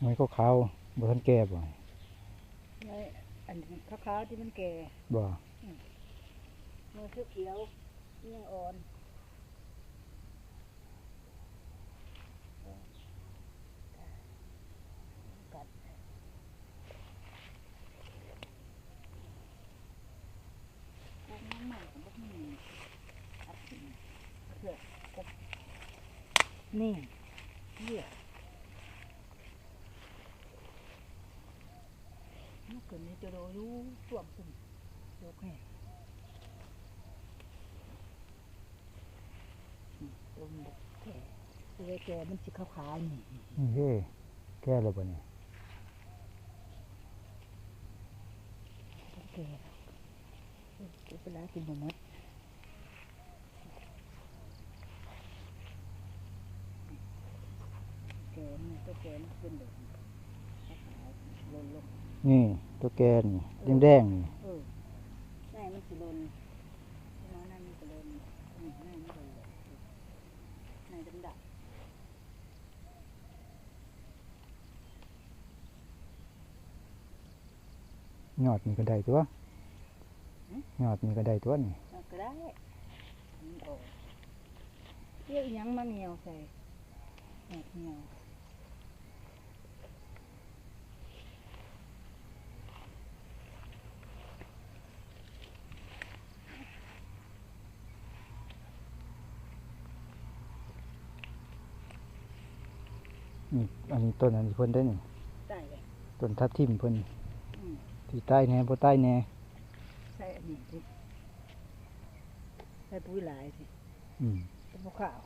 หน่วยขาวๆบ่ทันแก่บ่ไว้อันขาวๆที่มันแก่บ่มือเขียวๆยังอ่อนกัดพวกน้ำใหม่ของพวกนี้อัดขึ้นเพื่อกบนี่เหี้ยเมื่อคืนนี้ จะโดนรู้ส่วมสุ่มยกแห่ต้มบุกแก่ตัวแก่มันสิขาวๆนี่นี่เฮ้แก่แล้วบ่นี่ตัวแก่เออเก็บเวลากินบ่หมดแก่นี่ตัวแก่มันเป็นแบบนี้ขาวๆลนลงนี่ ตัวแก่นี่แดงๆนี่เออแม่มันสิลนน้อยนั่นมันสิลนอืมแม่มันสิลนในดำดับยอดนี่ก็ได้ตัวยอดนี่ก็ได้ตัวนี่เอาก็ได้มันออกเรียกอิหยังมาเหนียวใส่แหกเหนียว นี่อันนี้ต้นอันนี้เพิ่นได้นี่ใส่เลยต้นทับทิมเพิ่นอืมที่ใต้แหน่บ่ใต้แหน่ใส่อันนี้สิใส่ปุ๋ยหลายสิอืมเป็นพวกข้าว